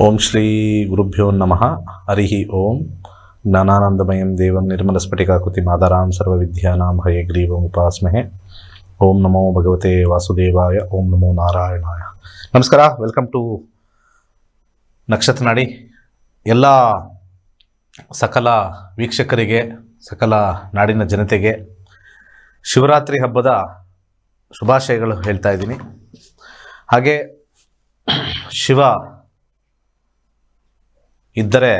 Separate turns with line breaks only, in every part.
ಓಂ ಶ್ರೀ ಗುರುಭ್ಯೋ ನಮಃ. ಹರಿ ಓಂ. ಜ್ಞಾನಾನಂದಮಯಂ ದೇವಂ ನಿರ್ಮಲಸ್ಫಟಿಕಾಕೃತಿ ಮಾದರಾಂ ಸರ್ವವಿದ್ಯಾನಾಂ ಹಯಗ್ರೀವಂ ಉಪಾಸ್ಮಹೆ. ಓಂ ನಮೋ ಭಗವತೆ ವಾಸುದೇವಾಯ. ಓಂ ನಮೋ ನಾರಾಯಣಾಯ. ನಮಸ್ಕಾರ, ವೆಲ್ಕಮ್ ಟು ನಕ್ಷತ್ರನಾಡಿ. ಎಲ್ಲ ಸಕಲ ವೀಕ್ಷಕರಿಗೆ, ಸಕಲ ನಾಡಿನ ಜನತೆಗೆ ಶಿವರಾತ್ರಿ ಹಬ್ಬದ ಶುಭಾಶಯಗಳು ಹೇಳ್ತಾ ಇದ್ದೀನಿ. ಹಾಗೆ ಶಿವ ಇದ್ದರೆ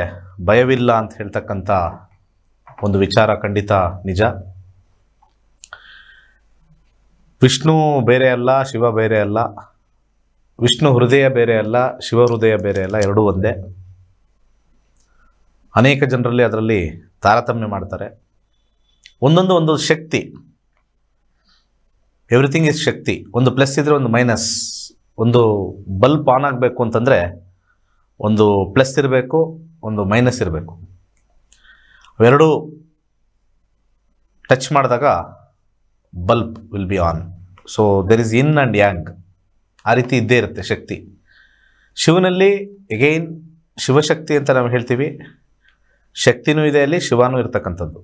ಭಯವಿಲ್ಲ ಅಂತ ಹೇಳ್ತಕ್ಕಂಥ ಒಂದು ವಿಚಾರ ಖಂಡಿತ ನಿಜ. ವಿಷ್ಣು ಬೇರೆ ಅಲ್ಲ, ಶಿವ ಬೇರೆ ಅಲ್ಲ, ವಿಷ್ಣು ಹೃದಯ ಬೇರೆ ಅಲ್ಲ, ಶಿವ ಹೃದಯ ಬೇರೆ ಅಲ್ಲ, ಎರಡೂ ಒಂದೇ. ಅನೇಕ ಜನರಲ್ಲಿ ಅದರಲ್ಲಿ ತಾರತಮ್ಯ ಮಾಡ್ತಾರೆ. ಒಂದೊಂದು ಒಂದು ಶಕ್ತಿ ಎವ್ರಿಥಿಂಗ್ ಇಸ್ ಶಕ್ತಿ. ಒಂದು ಪ್ಲಸ್ ಇದ್ದರೆ ಒಂದು ಮೈನಸ್ ಒಂದು ಬಲ್ಬ್ ಆನ್ ಆಗಬೇಕು ಅಂತಂದರೆ ಒಂದು ಪ್ಲಸ್ ಇರಬೇಕು, ಒಂದು ಮೈನಸ್ ಇರಬೇಕು. ಅವೆರಡೂ ಟಚ್ ಮಾಡಿದಾಗ bulb will be on. So there is yin and yang ಆ ರೀತಿ ಇದ್ದೇ ಇರುತ್ತೆ ಶಕ್ತಿ. ಶಿವನಲ್ಲಿ ಎಗೈನ್ ಶಿವಶಕ್ತಿ ಅಂತ ನಾವು ಹೇಳ್ತೀವಿ. ಶಕ್ತಿನೂ ಇದೆ ಅಲ್ಲಿ, ಶಿವನೂ ಇರತಕ್ಕಂಥದ್ದು.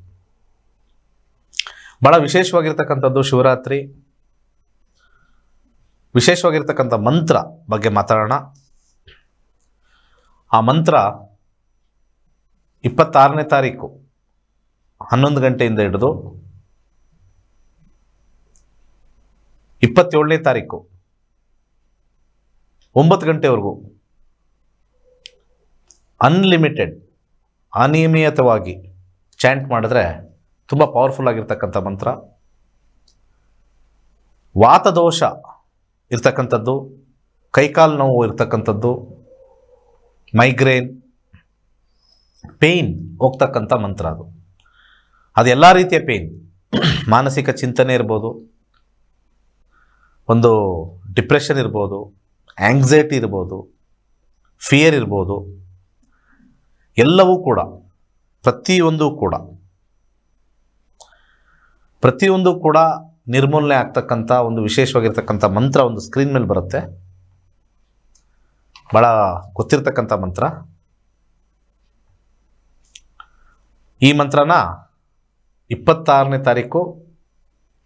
ಭಾಳ ವಿಶೇಷವಾಗಿರ್ತಕ್ಕಂಥದ್ದು ಶಿವರಾತ್ರಿ. ವಿಶೇಷವಾಗಿರ್ತಕ್ಕಂಥ ಮಂತ್ರ ಬಗ್ಗೆ ಮಾತಾಡೋಣ. ಆ ಮಂತ್ರ ಇಪ್ಪತ್ತಾರನೇ ತಾರೀಕು ಹನ್ನೊಂದು ಗಂಟೆಯಿಂದ ಹಿಡಿದು ಇಪ್ಪತ್ತೇಳನೇ ತಾರೀಕು ಒಂಬತ್ತು ಗಂಟೆವರೆಗೂ ಅನ್ಲಿಮಿಟೆಡ್ ಅನಿಯಮಿತವಾಗಿ ಚಾಂಟ್ ಮಾಡಿದ್ರೆ ತುಂಬ ಪವರ್ಫುಲ್ ಆಗಿರ್ತಕ್ಕಂಥ ಮಂತ್ರ. ವಾತದೋಷ ಇರ್ತಕ್ಕಂಥದ್ದು, ಕೈಕಾಲು ನೋವು ಇರ್ತಕ್ಕಂಥದ್ದು ಮೈಗ್ರೇನ್ ಪೇಯ್ನ್ ಹೋಗ್ತಕ್ಕಂಥ ಮಂತ್ರ ಅದು. ಅದು ಎಲ್ಲ ರೀತಿಯ ಪೇಯ್ನ್ ಮಾನಸಿಕ ಚಿಂತನೆ ಇರ್ಬೋದು, ಒಂದು ಡಿಪ್ರೆಷನ್ ಇರ್ಬೋದು ಆ್ಯಂಗ್ಸೈಟಿ ಇರ್ಬೋದು ಫಿಯರ್ ಇರ್ಬೋದು, ಎಲ್ಲವೂ ಕೂಡ, ಪ್ರತಿಯೊಂದೂ ಕೂಡ, ಪ್ರತಿಯೊಂದು ಕೂಡ ನಿರ್ಮೂಲನೆ ಆಗ್ತಕ್ಕಂಥ ಒಂದು ವಿಶೇಷವಾಗಿರ್ತಕ್ಕಂಥ ಮಂತ್ರ ಒಂದು ಸ್ಕ್ರೀನ್ ಮೇಲೆ ಬರುತ್ತೆ. ಭಾಳ ಗೊತ್ತಿರ್ತಕ್ಕಂಥ ಮಂತ್ರ. ಈ ಮಂತ್ರನ ಇಪ್ಪತ್ತಾರನೇ ತಾರೀಕು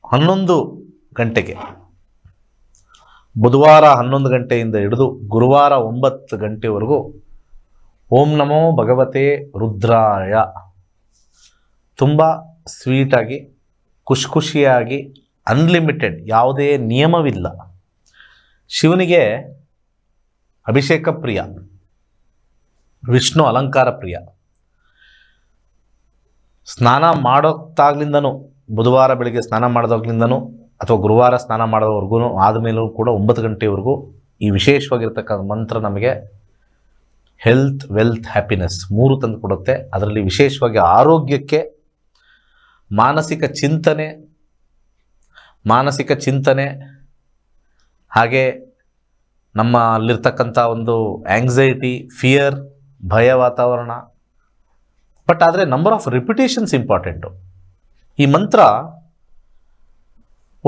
ಹನ್ನೊಂದು ಗಂಟೆಗೆ, ಬುಧವಾರ ಹನ್ನೊಂದು ಗಂಟೆಯಿಂದ ಹಿಡಿದು ಗುರುವಾರ ಒಂಬತ್ತು ಗಂಟೆವರೆಗೂ ಓಂ ನಮೋ ಭಗವತೆ ರುದ್ರಾಯ. ತುಂಬ ಸ್ವೀಟಾಗಿ ಖುಷಿ ಖುಷಿಯಾಗಿ ಅನ್ಲಿಮಿಟೆಡ್ ಯಾವುದೇ ನಿಯಮವಿಲ್ಲ. ಶಿವನಿಗೆ ಅಭಿಷೇಕ ಪ್ರಿಯ, ವಿಷ್ಣು ಅಲಂಕಾರ ಪ್ರಿಯ. ಸ್ನಾನ ಮಾಡೋತ್ತಾಗ್ಲಿಂದನೂ ಬುಧವಾರ ಬೆಳಿಗ್ಗೆ ಸ್ನಾನ ಮಾಡಿದಾಗ್ಲಿಂದನೂ, ಅಥವಾ ಗುರುವಾರ ಸ್ನಾನ ಮಾಡೋವರೆಗೂ ಆದಮೇಲೂ ಕೂಡ ಒಂಬತ್ತು ಗಂಟೆವರೆಗೂ ಈ ವಿಶೇಷವಾಗಿರ್ತಕ್ಕಂಥ ಮಂತ್ರ ನಮಗೆ ಹೆಲ್ತ್ ವೆಲ್ತ್ ಹ್ಯಾಪಿನೆಸ್ ಮೂರು ತಂದು ಕೊಡುತ್ತೆ. ಅದರಲ್ಲಿ ವಿಶೇಷವಾಗಿ ಆರೋಗ್ಯಕ್ಕೆ ಮಾನಸಿಕ ಚಿಂತನೆ ಮಾನಸಿಕ ಚಿಂತನೆ, ಹಾಗೆ ನಮ್ಮ ಅಲ್ಲಿರ್ತಕ್ಕಂಥ ಒಂದು ಆ್ಯಂಗ್ಸೈಟಿ ಫಿಯರ್ ಭಯ ವಾತಾವರಣ. ಬಟ್ ಆದರೆ ನಂಬರ್ ಆಫ್ ರಿಪಿಟೇಷನ್ಸ್ ಇಂಪಾರ್ಟೆಂಟು ಈ ಮಂತ್ರ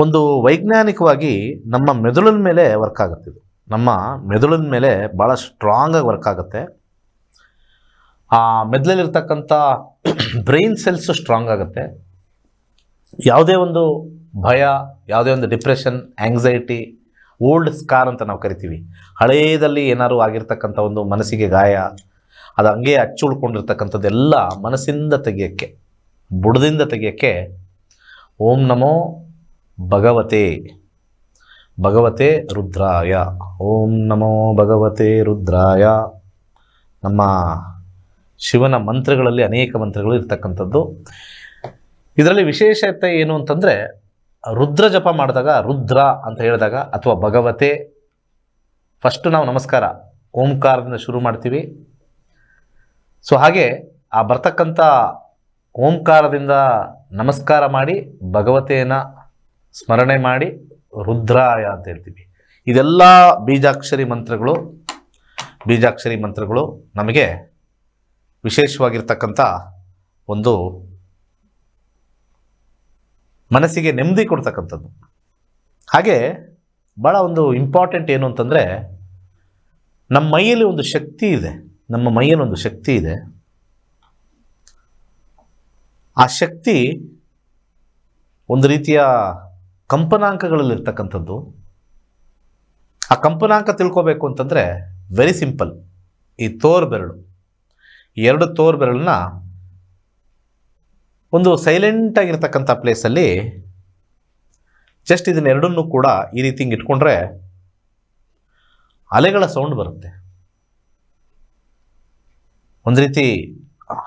ಒಂದು ವೈಜ್ಞಾನಿಕವಾಗಿ ನಮ್ಮ ಮೆದುಳಿನ ಮೇಲೆ ವರ್ಕ್ ಆಗುತ್ತೆ ಇದು. ನಮ್ಮ ಮೆದುಳಿನ ಮೇಲೆ ಭಾಳ ಸ್ಟ್ರಾಂಗಾಗಿ ವರ್ಕ್ ಆಗುತ್ತೆ. ಆ ಮೆದುಳಲ್ಲಿರ್ತಕ್ಕಂಥ ಬ್ರೈನ್ ಸೆಲ್ಸು ಸ್ಟ್ರಾಂಗ್ ಆಗುತ್ತೆ. ಯಾವುದೇ ಒಂದು ಭಯ, ಯಾವುದೇ ಒಂದು ಡಿಪ್ರೆಷನ್ ಆ್ಯಂಗ್ಸೈಟಿ ಓಲ್ಡ್ ಸ್ಕಾರ್ ಅಂತ ನಾವು ಕರಿತೀವಿ. ಹಳೆಯದಲ್ಲಿ ಏನಾದರೂ ಆಗಿರ್ತಕ್ಕಂಥ ಒಂದು ಮನಸ್ಸಿಗೆ ಗಾಯ, ಅದು ಹಂಗೆ ಅಚ್ಚು ಉಳ್ಕೊಂಡಿರ್ತಕ್ಕಂಥದ್ದೆಲ್ಲ ಮನಸ್ಸಿಂದ ತೆಗೆಯೋಕ್ಕೆ, ಬುಡದಿಂದ ತೆಗೆಯೋಕ್ಕೆ ಓಂ ನಮೋ ಭಗವತೆ ಭಗವತೆ ರುದ್ರಾಯ. ಓಂ ನಮೋ ಭಗವತೆ ರುದ್ರಾಯ. ನಮ್ಮ ಶಿವನ ಮಂತ್ರಗಳಲ್ಲಿ ಅನೇಕ ಮಂತ್ರಗಳು ಇರ್ತಕ್ಕಂಥದ್ದು. ಇದರಲ್ಲಿ ವಿಶೇಷತೆ ಏನು ಅಂತಂದರೆ ರುದ್ರ ಜಪ ಮಾಡಿದಾಗ ರುದ್ರ ಅಂತ ಹೇಳಿದಾಗ ಅಥವಾ ಭಗವತೆ ಫಸ್ಟು ನಾವು ನಮಸ್ಕಾರ, ಓಂಕಾರದಿಂದ ಶುರು ಮಾಡ್ತೀವಿ. ಸೊ ಹಾಗೆ ಆ ಬರ್ತಕ್ಕಂಥ ಓಂಕಾರದಿಂದ ನಮಸ್ಕಾರ ಮಾಡಿ, ಭಗವತೆಯನ್ನು ಸ್ಮರಣೆ ಮಾಡಿ ರುದ್ರಾಯ ಅಂತ ಹೇಳ್ತೀವಿ. ಇದೆಲ್ಲ ಬೀಜಾಕ್ಷರಿ ಮಂತ್ರಗಳು ಬೀಜಾಕ್ಷರಿ ಮಂತ್ರಗಳು ನಮಗೆ ವಿಶೇಷವಾಗಿರ್ತಕ್ಕಂಥ ಒಂದು ಮನಸ್ಸಿಗೆ ನೆಮ್ಮದಿ ಕೊಡ್ತಕ್ಕಂಥದ್ದು. ಹಾಗೆ ಭಾಳ ಒಂದು ಇಂಪಾರ್ಟೆಂಟ್ ಏನು ಅಂತಂದರೆ, ನಮ್ಮ ಮೈಯಲ್ಲಿ ಒಂದು ಶಕ್ತಿ ಇದೆ. ನಮ್ಮ ಮೈಯಲ್ಲಿ ಒಂದು ಶಕ್ತಿ ಇದೆ. ಆ ಶಕ್ತಿ ಒಂದು ರೀತಿಯ ಕಂಪನಾಂಕಗಳಲ್ಲಿರ್ತಕ್ಕಂಥದ್ದು. ಆ ಕಂಪನಾಂಕ ತಿಳ್ಕೋಬೇಕು ಅಂತಂದರೆ ವೆರಿ ಸಿಂಪಲ್ ಈ ತೋರ್ ಬೆರಳು ಎರಡು ತೋರ್ ಬೆರಳನ್ನ ಒಂದು ಸೈಲೆಂಟ್ ಆಗಿರ್ತಕ್ಕಂಥ ಪ್ಲೇಸಲ್ಲಿ ಜಸ್ಟ್ ಇದನ್ನೆರಡನ್ನೂ ಕೂಡ ಈ ರೀತಿ ಹಿಂಗೆ ಇಟ್ಕೊಂಡ್ರೆ ಅಲೆಗಳ ಸೌಂಡ್ ಬರುತ್ತೆ. ಒಂದು ರೀತಿ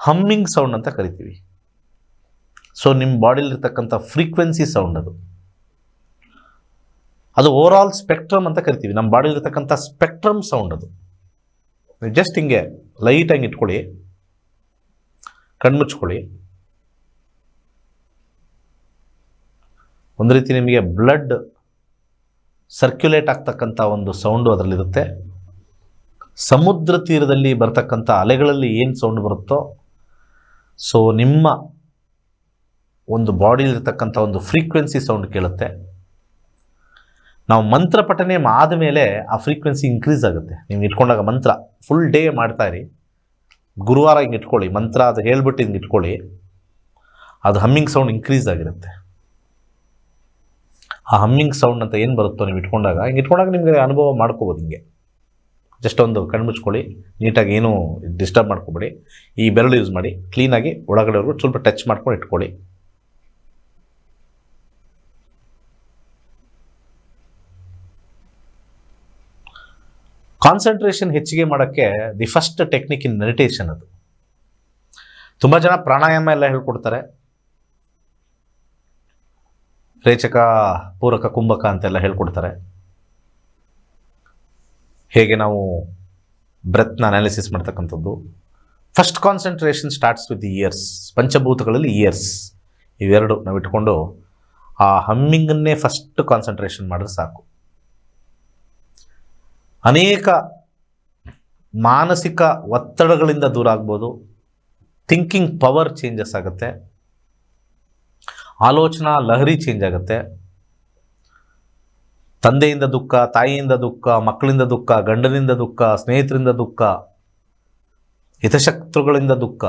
ಹಮ್ಮಿಂಗ್ ಸೌಂಡ್ ಅಂತ ಕರಿತೀವಿ. ಸೊ ನಿಮ್ಮ ಬಾಡಿಲಿರ್ತಕ್ಕಂಥ ಫ್ರೀಕ್ವೆನ್ಸಿ ಸೌಂಡ್ ಅದು. ಅದು ಓವರ್ ಆಲ್ ಸ್ಪೆಕ್ಟ್ರಮ್ ಅಂತ ಕರಿತೀವಿ. ನಮ್ಮ ಬಾಡಿಲಿರ್ತಕ್ಕಂಥ ಸ್ಪೆಕ್ಟ್ರಮ್ ಸೌಂಡ್ ಅದು. ಜಸ್ಟ್ ಹಿಂಗೆ ಲೈಟಾಗಿ ಇಟ್ಕೊಳ್ಳಿ. ಕಣ್ಮುಚ್ಕೊಳ್ಳಿ. ಒಂದು ರೀತಿ ನಿಮಗೆ ಬ್ಲಡ್ ಸರ್ಕ್ಯುಲೇಟ್ ಆಗ್ತಕ್ಕಂಥ ಒಂದು ಸೌಂಡು ಅದರಲ್ಲಿರುತ್ತೆ. ಸಮುದ್ರ ತೀರದಲ್ಲಿ ಬರ್ತಕ್ಕಂಥ ಅಲೆಗಳಲ್ಲಿ ಏನು ಸೌಂಡ್ ಬರುತ್ತೋ ಸೊ ನಿಮ್ಮ ಒಂದು ಬಾಡಿಲಿರ್ತಕ್ಕಂಥ ಒಂದು ಫ್ರೀಕ್ವೆನ್ಸಿ ಸೌಂಡ್ ಕೇಳುತ್ತೆ. ನಾವು ಮಂತ್ರ ಪಠನೆ ಆದಮೇಲೆ ಆ ಫ್ರೀಕ್ವೆನ್ಸಿ ಇನ್ಕ್ರೀಸ್ ಆಗುತ್ತೆ. ನೀವು ಇಟ್ಕೊಂಡಾಗ ಮಂತ್ರ ಫುಲ್ ಡೇ ಮಾಡ್ತಾಯಿರಿ ಗುರುವಾರ ಹಿಂಗೆ ಇಟ್ಕೊಳ್ಳಿ, ಮಂತ್ರ ಅದು ಹೇಳ್ಬಿಟ್ಟು ಹಿಂಗೆ ಇಟ್ಕೊಳ್ಳಿ, ಅದು ಹಮ್ಮಿಂಗ್ ಸೌಂಡ್ ಇನ್ಕ್ರೀಸ್ ಆಗಿರುತ್ತೆ. ಆ ಹಮ್ಮಿಂಗ್ ಸೌಂಡ್ ಅಂತ ಏನು ಬರುತ್ತೋ ನೀವು ಇಟ್ಕೊಂಡಾಗ, ಹಿಂಗೆ ಇಟ್ಕೊಂಡಾಗ ನಿಮಗೆ ಅನುಭವ ಮಾಡ್ಕೋಬೋದು ಹಿಂಗೆ. ಜಸ್ಟ್ ಒಂದು ಕಣ್ಣು ಮುಚ್ಕೊಳ್ಳಿ, ನೀಟಾಗಿ ಏನೂ ಡಿಸ್ಟರ್ಬ್ ಮಾಡ್ಕೊಬೇಡಿ. ಈ ಬೆರಳು ಯೂಸ್ ಮಾಡಿ ಕ್ಲೀನಾಗಿ ಒಳಗಡೆವರೆಗೂ ಸ್ವಲ್ಪ ಟಚ್ ಮಾಡ್ಕೊಂಡು ಇಟ್ಕೊಳ್ಳಿ. ಕಾನ್ಸಂಟ್ರೇಷನ್ ಹೆಚ್ಚಿಗೆ ಮಾಡೋಕ್ಕೆ the first technique in meditation ಅದು. ತುಂಬ ಜನ ಪ್ರಾಣಾಯಾಮ ಎಲ್ಲ ಹೇಳ್ಕೊಡ್ತಾರೆ. ರೇಚಕ ಪೂರಕ ಕುಂಭಕ ಅಂತೆಲ್ಲ ಹೇಳ್ಕೊಡ್ತಾರೆ. ಹೇಗೆ ನಾವು ಬ್ರೆತ್ನ ಅನಾಲಿಸಿಸ್ ಮಾಡ್ತಕ್ಕಂಥದ್ದು. First concentration starts with ears ಪಂಚಭೂತಗಳಲ್ಲಿ ears ಇವೆರಡು ನಾವು ಇಟ್ಕೊಂಡು ಆ ಹಮ್ಮಿಂಗನ್ನೇ ಫಸ್ಟ್ ಕಾನ್ಸಂಟ್ರೇಷನ್ ಮಾಡಿದ್ರೆ ಸಾಕು. ಅನೇಕ ಮಾನಸಿಕ ಒತ್ತಡಗಳಿಂದ ದೂರ ಆಗ್ಬೋದು. ಥಿಂಕಿಂಗ್ ಪವರ್ ಚೇಂಜಸ್ ಆಗುತ್ತೆ. ಆಲೋಚನಾ ಲಹರಿ ಚೇಂಜ್ ಆಗುತ್ತೆ. ತಂದೆಯಿಂದ ದುಃಖ, ತಾಯಿಯಿಂದ ದುಃಖ, ಮಕ್ಕಳಿಂದ ದುಃಖ, ಗಂಡನಿಂದ ದುಃಖ, ಸ್ನೇಹಿತರಿಂದ ದುಃಖ, ಹಿತಶತ್ರುಗಳಿಂದ ದುಃಖ.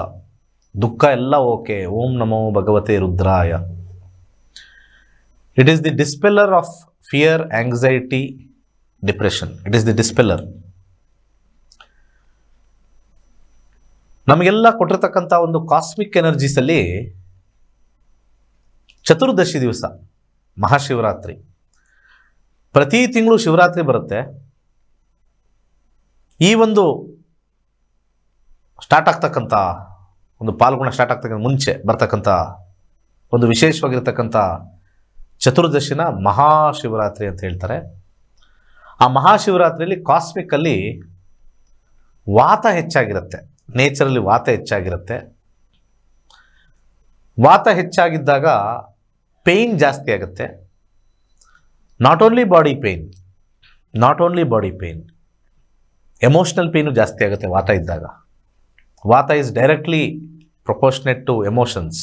ದುಃಖ ಎಲ್ಲ ಓಕೆ. ಓಂ ನಮೋ ಭಗವತೆ ರುದ್ರಾಯ. It is the dispeller of fear anxiety depression it is the dispeller ನಮಗೆಲ್ಲ ಕೊಟ್ಟಿರ್ತಕ್ಕಂಥ ಒಂದು ಕಾಸ್ಮಿಕ್ ಎನರ್ಜೀಸಲ್ಲಿ ಚತುರ್ದಶಿ ದಿವಸ, ಮಹಾಶಿವರಾತ್ರಿ. ಪ್ರತಿ ತಿಂಗಳು ಶಿವರಾತ್ರಿ ಬರುತ್ತೆ. ಈ ಒಂದು ಸ್ಟಾರ್ಟ್ ಆಗ್ತಕ್ಕಂಥ, ಒಂದು ಪಾಲ್ಗುಣ ಸ್ಟಾರ್ಟ್ ಆಗ್ತಕ್ಕಂಥ ಮುಂಚೆ ಬರ್ತಕ್ಕಂಥ ಒಂದು ವಿಶೇಷವಾಗಿರ್ತಕ್ಕಂಥ ಚತುರ್ದಶಿನ ಮಹಾಶಿವರಾತ್ರಿ ಅಂತ ಹೇಳ್ತಾರೆ. ಆ ಮಹಾಶಿವರಾತ್ರಿಯಲ್ಲಿ ಕಾಸ್ಮಿಕಲ್ಲಿ ವಾತ ಹೆಚ್ಚಾಗಿರುತ್ತೆ. ನೇಚರಲ್ಲಿ ವಾತ ಹೆಚ್ಚಾಗಿರುತ್ತೆ. ವಾತ ಹೆಚ್ಚಾಗಿದ್ದಾಗ ಪೇಯ್ನ್ ಜಾಸ್ತಿ ಆಗುತ್ತೆ. Not only body pain not only body pain emotional pain ಜಾಸ್ತಿ ಆಗುತ್ತೆ ವಾತ ಇದ್ದಾಗ. Vata is directly proportionate to emotions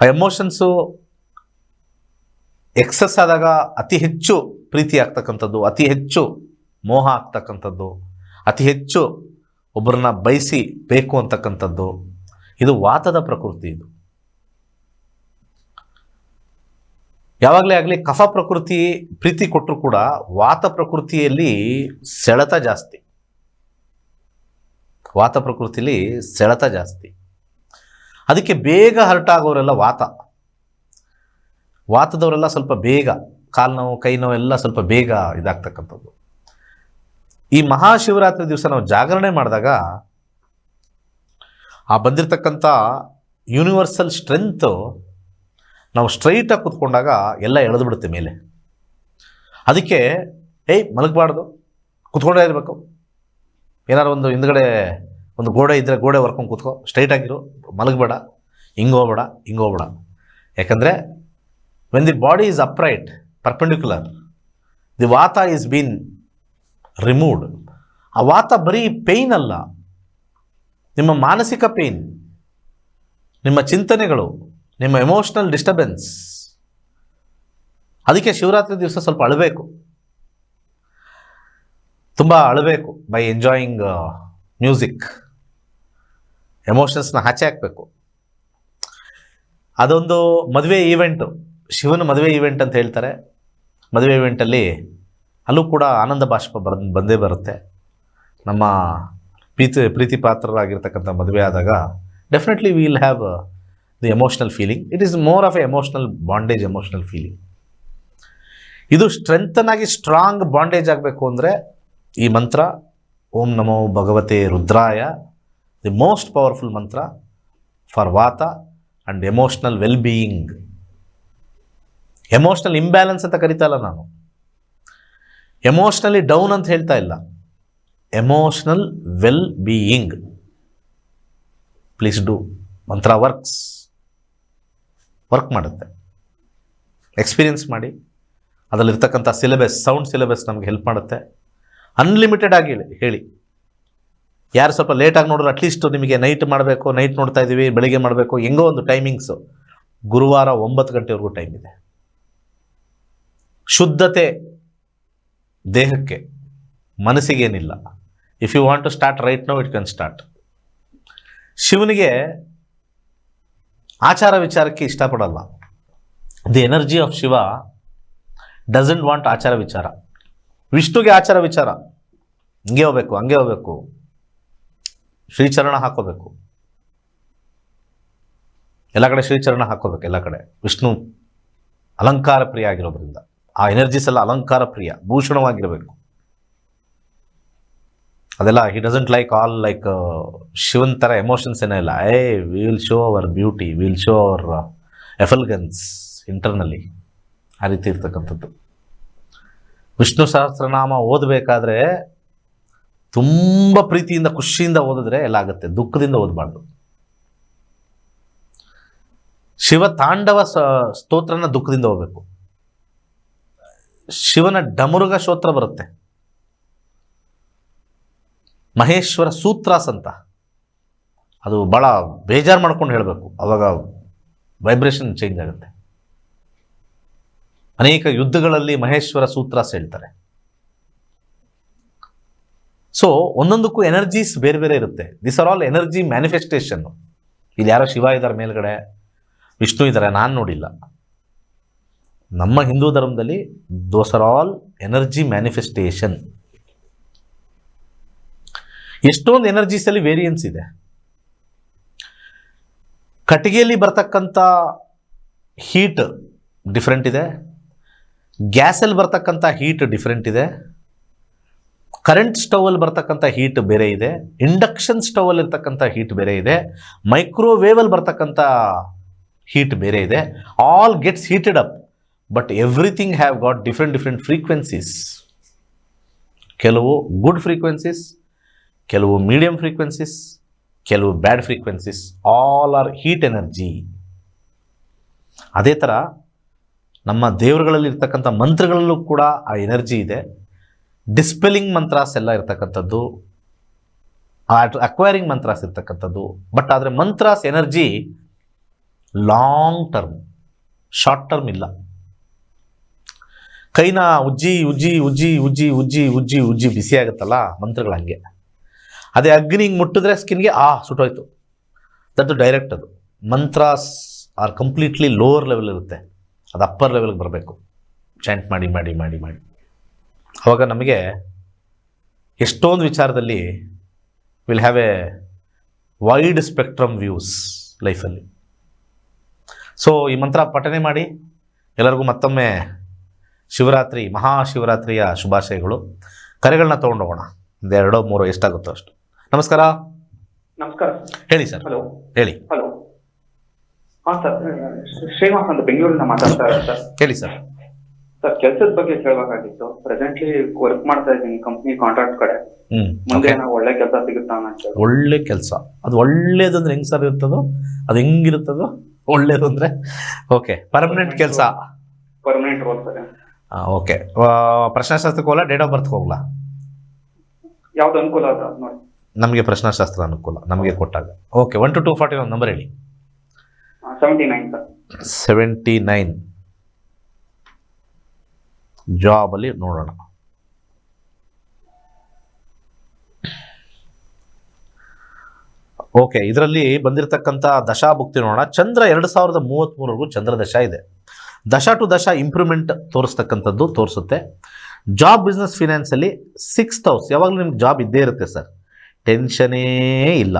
ಆ ಎಮೋಷನ್ಸು ಎಕ್ಸಸ್ ಆದಾಗ ಅತಿ ಹೆಚ್ಚು ಪ್ರೀತಿ ಆಗ್ತಕ್ಕಂಥದ್ದು, ಅತಿ ಹೆಚ್ಚು ಮೋಹ ಆಗ್ತಕ್ಕಂಥದ್ದು, ಅತಿ ಹೆಚ್ಚು ಒಬ್ಬರನ್ನ ಬಯಸಿ ಬೇಕು ಅಂತಕ್ಕಂಥದ್ದು, ಇದು ವಾತದ ಪ್ರಕೃತಿ ಇದು. ಯಾವಾಗಲೇ ಆಗಲಿ ಕಫ ಪ್ರಕೃತಿ ಪ್ರೀತಿ ಕೊಟ್ಟರು ಕೂಡ ವಾತ ಪ್ರಕೃತಿಯಲ್ಲಿ ಸೆಳೆತ ಜಾಸ್ತಿ. ವಾತ ಪ್ರಕೃತಿಯಲ್ಲಿ ಸೆಳೆತ ಜಾಸ್ತಿ. ಅದಕ್ಕೆ ಬೇಗ ಹರ್ಟ್ ಆಗೋರೆಲ್ಲ ವಾತ. ವಾತದವರೆಲ್ಲ ಸ್ವಲ್ಪ ಬೇಗ ಕಾಲು ನೋವು ಕೈ ನೋವು ಎಲ್ಲ ಸ್ವಲ್ಪ ಬೇಗ ಇದಾಗ್ತಕ್ಕಂಥದ್ದು. ಈ ಮಹಾಶಿವರಾತ್ರಿ ದಿವಸ ನಾವು ಜಾಗರಣೆ ಮಾಡಿದಾಗ ಆ ಬಂದಿರತಕ್ಕಂಥ ಯೂನಿವರ್ಸಲ್ ಸ್ಟ್ರೆಂತು ನಾವು ಸ್ಟ್ರೈಟಾಗಿ ಕೂತ್ಕೊಂಡಾಗ ಎಲ್ಲ ಎಳೆದು ಬಿಡುತ್ತೆ ಮೇಲೆ. ಅದಕ್ಕೆ, ಏಯ್, ಮಲಗಬಾರ್ದು. ಕುತ್ಕೊಂಡೇ ಇರಬೇಕು. ಏನಾರು ಒಂದು ಹಿಂದ್ಗಡೆ ಒಂದು ಗೋಡೆ ಇದ್ದರೆ ಗೋಡೆ ವರ್ಕೊಂಡು ಕೂತ್ಕೋ. ಸ್ಟ್ರೈಟ್ ಆಗಿರು. ಮಲಗಬೇಡ. ಹಿಂಗೋಗ್ಬೇಡ ಹಿಂಗೋಗ್ಬೇಡ ಯಾಕಂದರೆ when the body is upright perpendicular the vata is been removed ಆ ವಾತ ಬರೀ ಪೇಯ್ನ್ ಅಲ್ಲ. ನಿಮ್ಮ ಮಾನಸಿಕ ಪೇಯ್ನ್ ನಿಮ್ಮ ಚಿಂತನೆಗಳು ನಿಮ್ಮ ಎಮೋಷ್ನಲ್ ಡಿಸ್ಟರ್ಬೆನ್ಸ್ ಅದಕ್ಕೆ ಶಿವರಾತ್ರಿ ದಿವಸ ಸ್ವಲ್ಪ ಅಳಬೇಕು. ತುಂಬ ಅಳಬೇಕು ಬೈ ಎಂಜಾಯಿಂಗ್ ಮ್ಯೂಸಿಕ್ ಎಮೋಷನ್ಸ್ನ ಆಚೆ ಹಾಕಬೇಕು. ಅದೊಂದು ಮದುವೆ ಈವೆಂಟು ಶಿವನ ಮದುವೆ ಈವೆಂಟ್ ಅಂತ ಹೇಳ್ತಾರೆ. ಮದುವೆ ಈವೆಂಟಲ್ಲಿ ಅಲ್ಲೂ ಕೂಡ ಆನಂದ ಬಾಷ್ಪ ಬರ್ ಬಂದೇ ಬರುತ್ತೆ. ನಮ್ಮ ಪ್ರೀತಿ ಪ್ರೀತಿ ಪಾತ್ರರಾಗಿರ್ತಕ್ಕಂಥ ಮದುವೆ ಆದಾಗ definitely will have the emotional feeling it is more of a emotional bondage emotional feeling ಇದು ಸ್ಟ್ರೆಂಥನ್ ಆಗಿ ಸ್ಟ್ರಾಂಗ್ ಬಾಂಡೇಜ್ ಆಗಬೇಕು ಅಂದರೆ ಈ ಮಂತ್ರ, ಓಂ ನಮೋ ಭಗವತೆ ರುದ್ರಾಯ the most powerful mantra for vata and emotional well being emotional imbalance ಅಂತ ಕರಿತಾ ಇಲ್ಲ ನಾನು. ಎಮೋಷ್ನಲಿ ಡೌನ್ ಅಂತ ಹೇಳ್ತಾ ಇಲ್ಲ. Emotional well being please do mantra works work ಮಾಡುತ್ತೆ. ಎಕ್ಸ್ಪೀರಿಯನ್ಸ್ ಮಾಡಿ, ಅದರಲ್ಲಿರ್ತಕ್ಕಂಥ ಸಿಲೆಬಸ್ ಸೌಂಡ್ ಸಿಲೆಬಸ್ ನಮಗೆ ಹೆಲ್ಪ್ ಮಾಡುತ್ತೆ. ಅನ್ಲಿಮಿಟೆಡ್ ಆಗಿ ಹೇಳಿ ಹೇಳಿ. ಯಾರು ಸ್ವಲ್ಪ ಲೇಟಾಗಿ ನೋಡಿದ್ರೆ ಅಟ್ಲೀಸ್ಟ್ ನಿಮಗೆ ನೈಟ್ ಮಾಡಬೇಕು ನೈಟ್ ನೋಡ್ತಾ ಇದ್ದೀವಿ, ಬೆಳಿಗ್ಗೆ ಮಾಡಬೇಕು, ಹೆಂಗೋ ಒಂದು ಟೈಮಿಂಗ್ಸು ಗುರುವಾರ ಒಂಬತ್ತು ಗಂಟೆವರೆಗೂ ಟೈಮ್ ಇದೆ. ಶುದ್ಧತೆ ದೇಹಕ್ಕೆ, ಮನಸ್ಸಿಗೇನಿಲ್ಲ. If you want to start right now it can start ಶಿವನಿಗೆ ಆಚಾರ ವಿಚಾರಕ್ಕೆ ಇಷ್ಟಪಡಲ್ಲ. The energy of Shiva doesn't want ಆಚಾರ ವಿಚಾರ. ವಿಷ್ಣುಗೆ ಆಚಾರ ವಿಚಾರ. ಹಿಂಗೆ ಹೋಗ್ಬೇಕು, ಹಂಗೆ ಹೋಗ್ಬೇಕು. ಶ್ರೀಚರಣ ಹಾಕೋಬೇಕು. ಎಲ್ಲ ಕಡೆ ಶ್ರೀಚರಣ ಹಾಕೋಬೇಕು, ಎಲ್ಲ ಕಡೆ. ವಿಷ್ಣು ಅಲಂಕಾರ ಪ್ರಿಯ ಆಗಿರೋದ್ರಿಂದ. ಆ ಎನರ್ಜೀಸ್ ಎಲ್ಲ ಅಲಂಕಾರ ಪ್ರಿಯ, ಭೂಷಣವಾಗಿರಬೇಕು. ಅದೆಲ್ಲ he doesn't like all like ಶಿವನ್ ಥರ ಎಮೋಷನ್ಸ್ ಏನೇ ಇಲ್ಲ. He will show our beauty will show our effulgence internally ಆ ರೀತಿ ಇರ್ತಕ್ಕಂಥದ್ದು. ವಿಷ್ಣು ಸಹಸ್ರನಾಮ ಓದಬೇಕಾದ್ರೆ ತುಂಬ ಪ್ರೀತಿಯಿಂದ, ಖುಷಿಯಿಂದ ಓದಿದ್ರೆ ಎಲ್ಲ ಆಗುತ್ತೆ. ದುಃಖದಿಂದ ಓದಬಾರ್ದು. ಶಿವ ತಾಂಡವ ಸ್ತೋತ್ರನ ದುಃಖದಿಂದ ಹೋಗ್ಬೇಕು ಶಿವನ ಡಮರುಗ ಸ್ತೋತ್ರ ಬರುತ್ತೆ. ಮಹೇಶ್ವರ ಸೂತ್ರಾಸ್ ಅಂತ. ಅದು ಭಾಳ ಬೇಜಾರು ಮಾಡ್ಕೊಂಡು ಹೇಳಬೇಕು. ಅವಾಗ ವೈಬ್ರೇಷನ್ ಚೇಂಜ್ ಆಗುತ್ತೆ. ಅನೇಕ ಯುದ್ಧಗಳಲ್ಲಿ ಮಹೇಶ್ವರ ಸೂತ್ರಾಸ್ ಹೇಳ್ತಾರೆ. ಸೊ ಒಂದೊಂದಕ್ಕೂ ಎನರ್ಜೀಸ್ ಬೇರೆ ಬೇರೆ ಇರುತ್ತೆ. This are all energy manifestation ಇಲ್ಲಿ ಯಾರೋ ಶಿವ ಇದ್ದಾರೆ ಮೇಲ್ಗಡೆ, ವಿಷ್ಣು ಇದ್ದಾರೆ, ನಾನು ನೋಡಿಲ್ಲ. ನಮ್ಮ ಹಿಂದೂ ಧರ್ಮದಲ್ಲಿ those are all energy manifestation ಎಷ್ಟೊಂದು ಎನರ್ಜೀಸಲ್ಲಿ ವೇರಿಯನ್ಸ್ ಇದೆ. ಕಟ್ಟಿಗೆಯಲ್ಲಿ ಬರ್ತಕ್ಕಂಥ ಹೀಟ್ ಡಿಫ್ರೆಂಟ್ ಇದೆ. ಗ್ಯಾಸಲ್ಲಿ ಬರ್ತಕ್ಕಂಥ ಹೀಟ್ ಡಿಫ್ರೆಂಟ್ ಇದೆ. ಕರೆಂಟ್ ಸ್ಟವಲ್ಲಿ ಬರ್ತಕ್ಕಂಥ ಹೀಟ್ ಬೇರೆ ಇದೆ. ಇಂಡಕ್ಷನ್ ಸ್ಟವಲ್ಲಿ ಇರ್ತಕ್ಕಂಥ ಹೀಟ್ ಬೇರೆ ಇದೆ. ಮೈಕ್ರೋವೇವಲ್ಲಿ ಬರ್ತಕ್ಕಂಥ ಹೀಟ್ ಬೇರೆ ಇದೆ. All gets heated up but everything have got different different frequencies ಕೆಲವು ಗುಡ್ ಫ್ರೀಕ್ವೆನ್ಸೀಸ್ ಕೆಲವು ಮೀಡಿಯಂ ಫ್ರೀಕ್ವೆನ್ಸೀಸ್ ಕೆಲವು bad frequencies all are heat energy ಅದೇ ಥರ ನಮ್ಮ ದೇವರುಗಳಲ್ಲಿ ಇರ್ತಕ್ಕಂಥ ಮಂತ್ರಗಳಲ್ಲೂ ಕೂಡ ಆ ಎನರ್ಜಿ ಇದೆ. ಡಿಸ್ಪೆಲಿಂಗ್ ಮಂತ್ರಾಸ್ ಎಲ್ಲ ಇರ್ತಕ್ಕಂಥದ್ದು ಅಕ್ವೈರಿಂಗ್ ಮಂತ್ರಾಸ್ ಇರ್ತಕ್ಕಂಥದ್ದು ಬಟ್ ಆದರೆ mantras energy long term short term ಇಲ್ಲ. ಕೈನ ಉಜ್ಜಿ ಉಜ್ಜಿ ಉಜ್ಜಿ ಉಜ್ಜಿ ಉಜ್ಜಿ ಉಜ್ಜಿ ಉಜ್ಜಿ ಬಿಸಿ ಆಗುತ್ತಲ್ಲ ಮಂತ್ರಗಳು ಹಂಗೆ. ಅದೇ ಅಗ್ನಿಗೆ ಮುಟ್ಟಿದ್ರೆ ಸ್ಕಿನ್ಗೆ, ಆ, ಸುಟ್ಟೋಯ್ತು. ದಟ್ ಡೈರೆಕ್ಟ್ ಅದು. Mantras are completely lower level ಇರುತ್ತೆ. ಅದು ಅಪ್ಪರ್ ಲೆವೆಲ್ಗೆ ಬರಬೇಕು. ಚಾಂಟ್ ಮಾಡಿ ಮಾಡಿ ಮಾಡಿ ಮಾಡಿ. ಅವಾಗ ನಮಗೆ ಎಷ್ಟೊಂದು ವಿಚಾರದಲ್ಲಿ will have a wide spectrum views ಲೈಫಲ್ಲಿ. ಸೊ, ಈ ಮಂತ್ರ ಪಠನೆ ಮಾಡಿ. ಎಲ್ಲರಿಗೂ ಮತ್ತೊಮ್ಮೆ ಶಿವರಾತ್ರಿ ಮಹಾಶಿವರಾತ್ರಿಯ ಶುಭಾಶಯಗಳು. ಕರೆಗಳನ್ನ ತೊಗೊಂಡೋಗೋಣ. ಒಂದು ಎರಡೋ, ಮೂರೋ, ಎಷ್ಟಾಗುತ್ತೋ ಅಷ್ಟು. ನಮಸ್ಕಾರ.
ನಮಸ್ಕಾರ.
ಹೇಳಿ ಸರ್.
ಹಲೋ.
ಹೇಳಿ.
ಹಲೋ. ಹಾ ಸರ್ ಶ್ರೀನಿವಾಸ್ ಅಂತ ಬೆಂಗಳೂರಿನ ಮಾತಾಡ್ತಾ ಇರೋದು ಸರ್.
ಹೇಳಿ ಸರ್.
ಸರ್ ಕೆಲಸದ ಬಗ್ಗೆ ಕೇಳಬೇಕಾಗಿತ್ತು. ಪ್ರೆಸೆಂಟ್ಲಿ ವರ್ಕ್ ಮಾಡ್ತಾ ಇದ್ದೀನಿ ಕಂಪ್ನಿ ಕಾಂಟ್ರಾಕ್ಟ್ ಕಡೆ. ಮುಂದೆ ಏನೋ ಒಳ್ಳೆ ಕೆಲಸ ಸಿಗುತ್ತಾ ಅಂತ
ಒಳ್ಳೆ ಕೆಲಸ. ಅದು ಒಳ್ಳೇದಂದ್ರೆ ಹೆಂಗ್ ಸರ್ ಇರ್ತದೋ ಅದು ಹೆಂಗಿರುತ್ತದೋ? ಒಳ್ಳೇದು ಅಂದರೆ ಓಕೆ ಪರ್ಮನೆಂಟ್ ಕೆಲಸ.
Permanent role sir.
ಓಕೆ ಪ್ರಶ್ನಾಶಾಸ್ತ್ರಕ್ಕೆ ಹೋಗ್ಲಾ ಡೇಟ್ ಆಫ್ ಬರ್ತ್ಗೆ ಹೋಗ್ಲಾ?
ಯಾವ್ದು ಅನುಕೂಲ ಅದ್ ನೋಡಿ.
ನಮಗೆ ಪ್ರಶ್ನಾಶಾಸ್ತ್ರ ಅನುಕೂಲ ನಮಗೆ ಕೊಟ್ಟಾಗ. Okay one two two forty one number ಹೇಳಿ
ಸೆವೆಂಟಿ ನೈನ್
ಸೆವೆಂಟಿ ಜಾಬಲ್ಲಿ ನೋಡೋಣ. ಓಕೆ ಇದರಲ್ಲಿ ಬಂದಿರತಕ್ಕಂಥ ದಶಾಭುಕ್ತಿ ನೋಡೋಣ. ಚಂದ್ರ ಎರಡು ಸಾವಿರದ ಮೂವತ್ತ್ಮೂರವರೆಗೂ ಚಂದ್ರ ದಶ ಇದೆ. ದಶ ಟು ದಶ ಇಂಪ್ರೂವ್ಮೆಂಟ್ ತೋರಿಸ್ತಕ್ಕಂಥದ್ದು ತೋರಿಸುತ್ತೆ. ಜಾಬ್ ಬಿಸ್ನೆಸ್ ಫಿನಾನ್ಸಲ್ಲಿ ಸಿಕ್ಸ್ ಹೌಸ್ ಯಾವಾಗಲೂ ನಿಮ್ಗೆ ಜಾಬ್ ಇದ್ದೇ ಇರುತ್ತೆ ಸರ್ ಟೆನ್ಷನೇ ಇಲ್ಲ.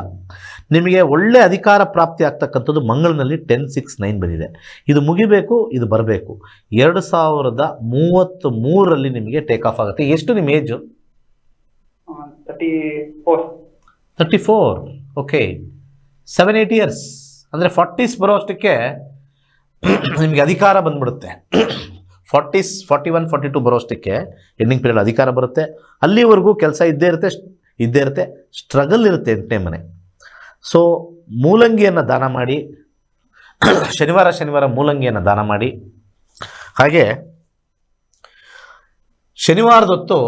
ನಿಮಗೆ ಒಳ್ಳೆ ಅಧಿಕಾರ ಪ್ರಾಪ್ತಿ ಆಗ್ತಕ್ಕಂಥದ್ದು ಮಂಗಳನಲ್ಲಿ ಟೆನ್ ಸಿಕ್ಸ್ ನೈನ್ ಬಂದಿದೆ. ಇದು ಮುಗಿಬೇಕು ಇದು ಬರಬೇಕು. ಎರಡು ಸಾವಿರದ ಮೂವತ್ತ್ ಮೂರರಲ್ಲಿ ನಿಮಗೆ ಟೇಕ್ ಆಫ್ ಆಗುತ್ತೆ. ಎಷ್ಟು ನಿಮ್ಮ age
thirty four
thirty four okay seven eight years ಅಂದರೆ ಫಾರ್ಟೀಸ್ ಬರೋಷ್ಟಕ್ಕೆ ನಿಮಗೆ ಅಧಿಕಾರ ಬಂದ್ಬಿಡುತ್ತೆ. Forties forty one forty two ಬರೋಷ್ಟಕ್ಕೆ ending period ಅಧಿಕಾರ ಬರುತ್ತೆ. ಅಲ್ಲಿವರೆಗೂ ಕೆಲಸ ಇದ್ದೇ ಇರುತ್ತೆ. ಇದ್ದೇ ಇರುತ್ತೆ ಸ್ಟ್ರಗಲ್ ಇರುತ್ತೆ ಎಂಟನೇ ಮನೆ. ಸೊ ಮೂಲಂಗಿಯನ್ನು ದಾನ ಮಾಡಿ ಶನಿವಾರ ಶನಿವಾರ ಮೂಲಂಗಿಯನ್ನು ದಾನ ಮಾಡಿ. ಹಾಗೆ ಶನಿವಾರದೊತ್ತು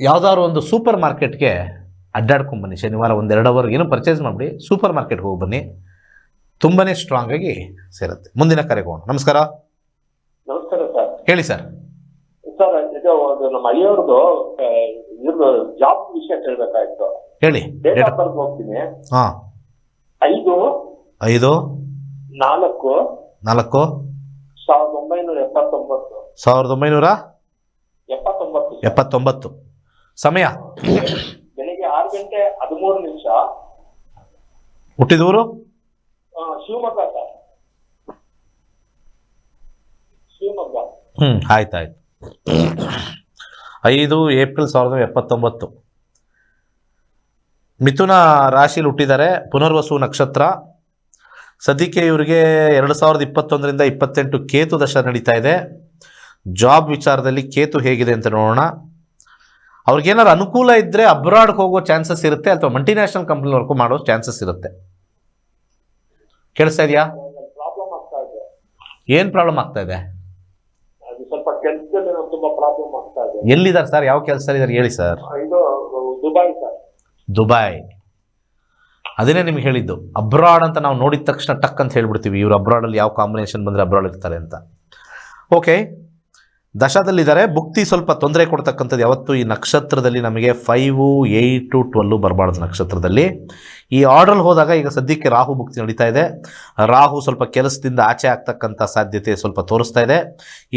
ಯಾವುದಾದ್ರು ಒಂದು ಸೂಪರ್ ಮಾರ್ಕೆಟ್ಗೆ ಅಡ್ಡಾಡ್ಕೊಂಬನ್ನಿ ಶನಿವಾರ ಒಂದೆರಡು ಅವರ್ ಏನು ಪರ್ಚೇಸ್ ಮಾಡಿಬಿಡಿ ಸೂಪರ್ ಮಾರ್ಕೆಟ್ಗೆ ಹೋಗಿ ಬನ್ನಿ. ತುಂಬಾ ಸ್ಟ್ರಾಂಗ್ ಆಗಿ ಸೇರುತ್ತೆ. ಮುಂದಿನ ಕರೆ ಹೋಗೋಣ. ನಮಸ್ಕಾರ.
ನಮಸ್ಕಾರ ಸರ್.
ಹೇಳಿ ಸರ್.
ಸರ್ ಇದು ನಮ್ಮ ಅಯ್ಯವ್ರದ್ದು ಇವ್ರದ್ದು ಜಾಬ್ ವಿಷಯ ಕೇಳ್ಬೇಕಾಯ್ತು
ಹೇಳಿ
ಡೇಟ್ ಆಫ್ ಬರ್ತ್ ಹೋಗ್ತೀನಿ.
ಹಾ.
ಐದು
ಐದು
ನಾಲ್ಕು
ನಾಲ್ಕು
ಸಾವಿರದ ಒಂಬೈನೂರ ಎಪ್ಪತ್ತೊಂಬತ್ತು.
ಸಾವಿರದ ಒಂಬೈನೂರ
ಎಪ್ಪತ್ತೊಂಬತ್ತು.
ಎಪ್ಪತ್ತೊಂಬತ್ತು. ಸಮಯ.
ಬೆಳಿಗ್ಗೆ ಆರು ಗಂಟೆ ಹದಿಮೂರು ನಿಮಿಷ. ಹುಟ್ಟಿದವರು ಶಿವಮೊಗ್ಗ ಸರ್. ಶಿವಮೊಗ್ಗ.
ಹ್ಮ್ ಆಯ್ತಾಯ್ತು. ಆಯ್ತು ಐದು ಏಪ್ರಿಲ್ ಸಾವಿರದ ಎಪ್ಪತ್ತೊಂಬತ್ತು. ಮಿಥುನ ರಾಶಿಲಿ ಹುಟ್ಟಿದ್ದಾರೆ ಪುನರ್ವಸು ನಕ್ಷತ್ರ. ಸದ್ಯಕ್ಕೆ ಇವರಿಗೆ ಎರಡು ಸಾವಿರದ ಇಪ್ಪತ್ತೊಂದರಿಂದ ಇಪ್ಪತ್ತೆಂಟು ಕೇತು ದಶ ನಡೀತಾ ಇದೆ. ಜಾಬ್ ವಿಚಾರದಲ್ಲಿ ಕೇತು ಹೇಗಿದೆ ಅಂತ ನೋಡೋಣ. ಅವ್ರಿಗೇನಾದ್ರು ಅನುಕೂಲ ಇದ್ದರೆ ಅಬ್ರಾಡ್ಗೆ ಹೋಗೋ ಚಾನ್ಸಸ್ ಇರುತ್ತೆ ಅಥವಾ ಮಲ್ಟಿನ್ಯಾಷನಲ್ ಕಂಪ್ನಿ ವರ್ಕ್ ಮಾಡೋ ಚಾನ್ಸಸ್ ಇರುತ್ತೆ. ಕೇಳಿಸ್ತಾ ಇದೆಯಾ? ಏನು ಪ್ರಾಬ್ಲಮ್ ಆಗ್ತಾ ಇದೆ? ಎಲ್ಲಿದ್ದಾರೆ ಸರ್? ಯಾವ ಕೆಲಸ ಇದ್ದಾರೆ? ಹೇಳಿ ಸರ್.
Dubai sir.
ದುಬೈ ಅದನ್ನೇ ನಿಮ್ಗೆ ಹೇಳಿದ್ದು. ಅಬ್ರಾಡ್ ಅಂತ ನಾವು ನೋಡಿದ ತಕ್ಷಣ ಟಕ್ ಅಂತ ಹೇಳ್ಬಿಡ್ತೀವಿ. ಇವರು ಅಬ್ರಾಡಲ್ಲಿ ಯಾವ ಕಾಂಬಿನೇಷನ್ ಬಂದರೆ ಅಬ್ರಾಡ್ ಇರ್ತಾರೆ ಅಂತ. ಓಕೆ ದಶದಲ್ಲಿದ್ದಾರೆ. ಭುಕ್ತಿ ಸ್ವಲ್ಪ ತೊಂದರೆ ಕೊಡ್ತಕ್ಕಂಥದ್ದು ಯಾವತ್ತು ಈ ನಕ್ಷತ್ರದಲ್ಲಿ ನಮಗೆ ಫೈವು ಏಯ್ಟು ಟ್ವೆಲ್ಲು ಬರಬಾರ್ದು ನಕ್ಷತ್ರದಲ್ಲಿ. ಈ ಆರ್ಡ್ರಲ್ಲಿ ಹೋದಾಗ ಈಗ ಸದ್ಯಕ್ಕೆ ರಾಹು ಭುಕ್ತಿ ನಡೀತಾ ಇದೆ. ರಾಹು ಸ್ವಲ್ಪ ಕೆಲಸದಿಂದ ಆಚೆ ಆಗ್ತಕ್ಕಂಥ ಸಾಧ್ಯತೆ ಸ್ವಲ್ಪ ತೋರಿಸ್ತಾ ಇದೆ.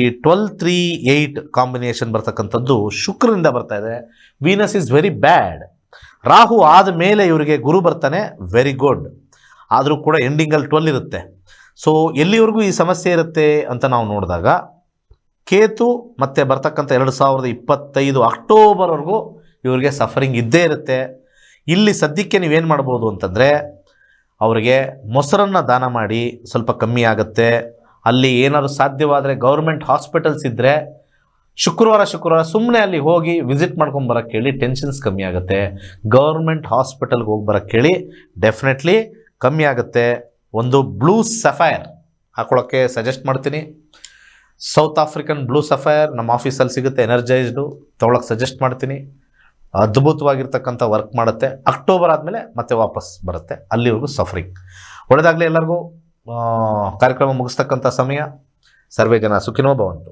ಈ ಟ್ವೆಲ್ ತ್ರೀ ಏಯ್ಟ್ ಕಾಂಬಿನೇಷನ್ ಬರ್ತಕ್ಕಂಥದ್ದು ಶುಕ್ರನಿಂದ ಬರ್ತಾ ಇದೆ. Venus is very bad Rahu ಆದ ಮೇಲೆ ಇವರಿಗೆ ಗುರು ಬರ್ತಾನೆ. ವೆರಿ ಗುಡ್ ಆದರೂ ಕೂಡ ಎಂಡಿಂಗಲ್ಲಿ ಟ್ವೆಲ್ ಇರುತ್ತೆ. ಸೊ ಎಲ್ಲಿವರೆಗೂ ಈ ಸಮಸ್ಯೆ ಇರುತ್ತೆ ಅಂತ ನಾವು ನೋಡಿದಾಗ ಕೇತು ಮತ್ತು ಬರ್ತಕ್ಕಂಥ ಎರಡು ಸಾವಿರದ ಇಪ್ಪತ್ತೈದು ಅಕ್ಟೋಬರ್ವರೆಗೂ ಇವರಿಗೆ ಸಫರಿಂಗ್ ಇದ್ದೇ ಇರುತ್ತೆ. ಇಲ್ಲಿ ಸದ್ಯಕ್ಕೆ ನೀವೇನು ಮಾಡ್ಬೋದು ಅಂತಂದರೆ, ಅವರಿಗೆ ಮೊಸರನ್ನು ದಾನ ಮಾಡಿ ಸ್ವಲ್ಪ ಕಮ್ಮಿ ಆಗುತ್ತೆ. ಅಲ್ಲಿ ಏನಾದರೂ ಸಾಧ್ಯವಾದರೆ ಗೌರ್ಮೆಂಟ್ ಹಾಸ್ಪಿಟಲ್ಸ್ ಇದ್ದರೆ ಶುಕ್ರವಾರ ಶುಕ್ರವಾರ ಸುಮ್ಮನೆ ಅಲ್ಲಿ ಹೋಗಿ ವಿಸಿಟ್ ಮಾಡ್ಕೊಂಡು ಬರೋಕ್ಕೆ ಹೇಳಿ ಟೆನ್ಷನ್ಸ್ ಕಮ್ಮಿ ಆಗುತ್ತೆ. ಗೌರ್ಮೆಂಟ್ ಹಾಸ್ಪಿಟಲ್ಗೆ ಹೋಗಿ ಬರೋಕ್ಕೆ ಹೇಳಿ ಡೆಫಿನೆಟ್ಲಿ ಕಮ್ಮಿ ಆಗುತ್ತೆ. ಒಂದು ಬ್ಲೂ ಸಫೈರ್ ಹಾಕೊಳ್ಳೋಕ್ಕೆ ಸಜೆಸ್ಟ್ ಮಾಡ್ತೀನಿ. ಸೌತ್ ಆಫ್ರಿಕನ್ ಬ್ಲೂ ಸಫೈರ್ ನಮ್ಮ ಆಫೀಸಲ್ಲಿ ಸಿಗುತ್ತೆ ಎನರ್ಜೈಸ್ಡು ತೊಗೊಳಕ್ಕೆ ಸಜೆಸ್ಟ್ ಮಾಡ್ತೀನಿ. ಅದ್ಭುತವಾಗಿರ್ತಕ್ಕಂಥ ವರ್ಕ್ ಮಾಡುತ್ತೆ. ಅಕ್ಟೋಬರ್ ಆದಮೇಲೆ ಮತ್ತೆ ವಾಪಸ್ ಬರುತ್ತೆ, ಅಲ್ಲಿವರೆಗೂ ಸಫರಿಂಗ್ ಒಳ್ಳೆದಾಗಲಿ ಎಲ್ಲರಿಗೂ ಕಾರ್ಯಕ್ರಮ ಮುಗಿಸ್ತಕ್ಕಂಥ ಸಮಯ. ಸರ್ವೇ ಜನ ಸುಖಿನೋ ಭವಂತು.